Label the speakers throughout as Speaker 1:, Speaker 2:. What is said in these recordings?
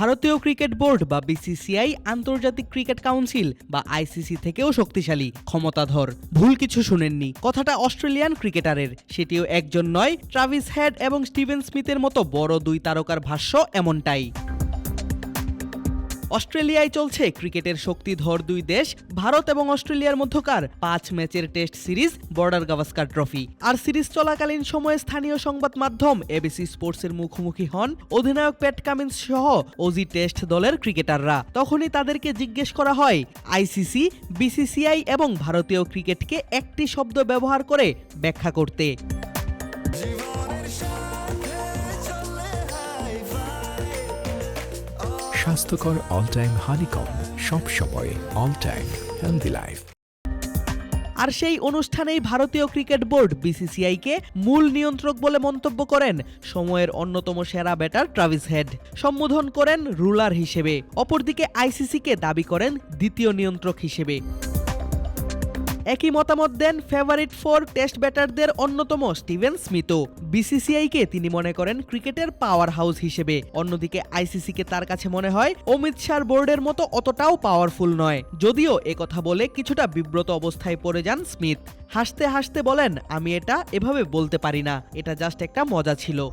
Speaker 1: ভারতীয় cricket board বা BCCI, আন্তর্জাতিক ক্রিকেট কাউন্সিল বা আইসিসি থেকেও শক্তিশালী, ক্ষমতাধর। ভুল কিছু শুনেননি। কথাটা অস্ট্রেলিয়ান ক্রিকেটারের। সেটিও একজন নয়, ট্রাভিস হ্যাড এবং স্টিভেন স্মিথের মতো বড় দুই তারকার ভাষ্য এমনটাই। অস্ট্রেলিয়ায় চলছে ক্রিকেটের শক্তিধর দুই দেশ, ভারত এবং অস্ট্রেলিয়ার মধ্যকার পাঁচ ম্যাচের test series, Border Gavaskar trophy. আর সিরিজ চলাকালীন সময়ে স্থানীয় সংবাদ মাধ্যম এবিসি স্পোর্টসের মুখোমুখি হন অধিনায়ক প্যাট কামিন্স সহ ওজি টেস্ট দলের ক্রিকেটাররা। তখনই তাদেরকে জিজ্ঞেস করা হয় আইসিসি বিসিসিআই এবং ভারতীয় ক্রিকেটকে একটি শব্দ ব্যবহার করে ব্যাখ্যা করতে।
Speaker 2: স্বাস্থ্যকর অল টাইম হানিকম সব সময় অল টাইম হেলদি লাইফ
Speaker 1: আর সেই অনুষ্ঠানেই ভারতীয় ক্রিকেট বোর্ড বিসিসিআইকে মূল নিয়ন্ত্রক বলে মন্তব্য করেন সময়ের অন্যতম সেরা ব্যাটার ট্রাভিস হেড। সম্বোধন করেন রুলার হিসেবে। অপরদিকে আইসিসিকে দাবি করেন দ্বিতীয় নিয়ন্ত্রক হিসেবে। একই মতামত দেন ফেভারিট ফোর টেস্ট ব্যাটারদের অন্যতম স্টিভেন স্মিথও। বিসিসিআইকে তিনি মনে করেন ক্রিকেটের পাওয়ার হাউস হিসেবে। অন্যদিকে আইসিসিকে তার কাছে মনে হয় অমিত শাহর বোর্ডের মতো অতটাও পাওয়ারফুল নয়। যদিও একথা বলে কিছুটা বিব্রত অবস্থায় পড়ে যান স্মিথ। হাসতে হাসতে বলেন, আমি এটা এভাবে বলতে পারি না। এটা জাস্ট একটা মজা ছিল।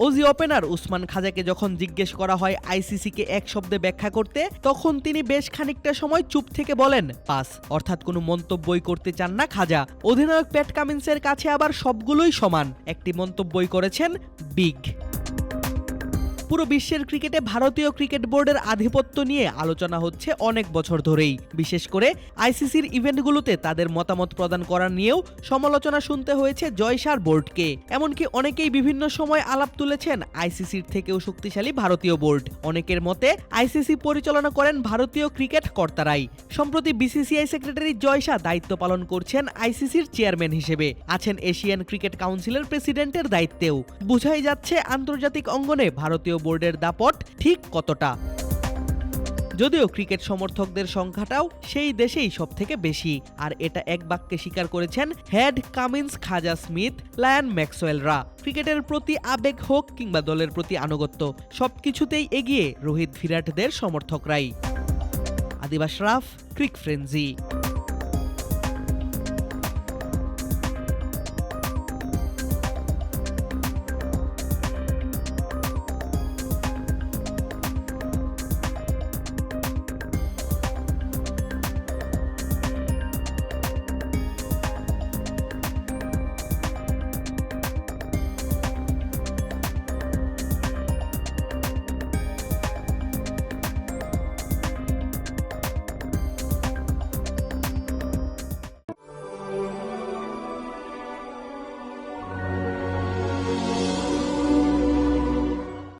Speaker 1: ওজি ওপেনার উসমান খাজাকে যখন জিজ্ঞেস করা হয় আইসিসিকে এক শব্দে ব্যাখ্যা করতে, তখন তিনি বেশ খানিকটা সময় চুপ থেকে বলেন, পাস। অর্থাৎ কোনো মন্তব্যই করতে চান না খাজা। অধিনায়ক প্যাট কামিন্সের কাছে আবার সবগুলোই সমান। একটি মন্তব্যই করেছেন, বিগ। পুরো বিশ্বের ক্রিকেটে ভারতীয় ক্রিকেট বোর্ডের আধিপত্য নিয়ে আলোচনা হচ্ছে অনেক বছর ধরেই। বিশেষ করে আইসিসির ইভেন্টগুলোতে তাদের মতামত প্রদান করা নিয়েও সমালোচনা শুনতে হয়েছে জয়সার বোর্ডকে। এমনকি অনেকেই বিভিন্ন সময় আলাপ তুলেছেন আইসিসির থেকেও শক্তিশালী ভারতীয় বোর্ড। অনেকের মতে, আইসিসি পরিচালনা করেন ভারতীয় ক্রিকেট কর্তারাই। সম্প্রতি বিসিসিআই সেক্রেটারি জয়সা দায়িত্ব পালন করছেন আইসিসির চেয়ারম্যান হিসেবে। আছেন এশিয়ান ক্রিকেট কাউন্সিলের প্রেসিডেন্টের দায়িত্বেও। বুঝাই যাচ্ছে, আন্তর্জাতিক অঙ্গনে ভারতীয় বোর্ডের দাপট ঠিক কতটা? যদিও ক্রিকেট সমর্থকদের সংখ্যাটাও সেই দেশেই সব থেকে বেশি। আর এটা এক বাক্যে স্বীকার করেছেন Head Cummins Khawaja Smith, Lyon ম্যাক্সওয়েলরা। ক্রিকেটের প্রতি আবেগ হোক কিংবা দলের প্রতি আনুগত্য, সবকিছুতেই এগিয়ে রোহিত ভিরাটদের সমর্থকরাই। আদিবাস রাফ, ক্রিক ফ্রেন্সি।